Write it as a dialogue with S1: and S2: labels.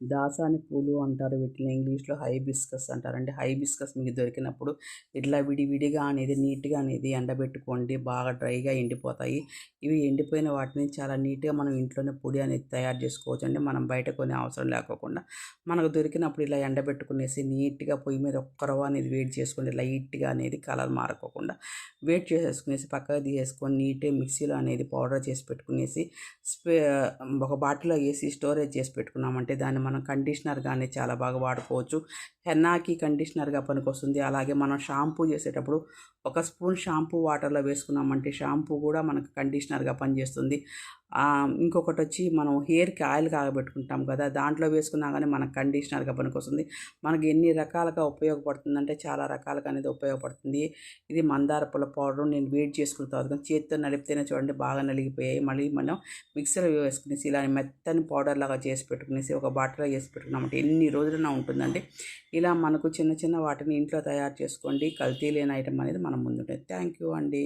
S1: దాసాని పూలు అంటారు వీటిని ఇంగ్లీష్లో హైబిస్కస్ అంటారు. అంటే హైబిస్కస్ మీకు దొరికినప్పుడు ఇట్లా విడివిడిగా అనేది నీట్గా అనేది ఎండబెట్టుకోండి బాగా డ్రైగా ఎండిపోతాయి. ఇవి ఎండిపోయిన వాటిని చాలా నీట్గా మనం ఇంట్లోనే పొడి అనేది తయారు చేసుకోవచ్చు. అంటే మనం బయట కొనే అవసరం లేకోకుండా మనకు దొరికినప్పుడు ఇలా ఎండబెట్టుకునేసి నీట్గా పొయ్యి మీద ఒక్క అనేది వేడి చేసుకోండి లైట్గా అనేది కలర్ మారకోకుండా వేడి చేసేసుకునేసి పక్కకు తీసేసుకొని నీట్గా మిక్సీలో అనేది పౌడర్ చేసి పెట్టుకునేసి ఒక బాటిల్లో వేసి స్టోరేజ్ చేసి పెట్టుకున్నామంటే దాన్ని మనం కండిషనర్ కానీ చాలా బాగా వాడుకోవచ్చు. హెన్నాకి కండిషనర్గా పనికొస్తుంది. అలాగే మనం షాంపూ చేసేటప్పుడు ఒక స్పూన్ షాంపూ వాటర్లో వేసుకున్నామంటే షాంపూ కూడా మనకు కండిషనర్గా పనిచేస్తుంది. ఇంకొకటి వచ్చి మనం హెయిర్కి ఆయిల్ కాగబెట్టుకుంటాం కదా దాంట్లో వేసుకున్నా కానీ మనకు కండిషనర్గా పనికొస్తుంది. మనకి ఎన్ని రకాలుగా ఉపయోగపడుతుందంటే చాలా రకాలుగా అనేది ఉపయోగపడుతుంది. ఇది మందార పూల పౌడర్ నేను వేడి చేసుకున్న తర్వాత చేతితో నలిపితేనే చూడండి బాగా నలిగిపోయాయి. మళ్ళీ మనం మిక్సీలో వేసుకునేసి ఇలా మెత్తని పౌడర్ లాగా చేసి పెట్టుకునేసి ఒక బాటిల్లో వేసి పెట్టుకున్నామంటే ఎన్ని రోజులైనా ఉంటుందండి. ఇలా మనకు చిన్న చిన్న వాటిని ఇంట్లో తయారు చేసుకోండి. కల్తీ లేని ఐటమ్ అనేది మనం ముందుంటుంది థ్యాంక్ యూ అండి.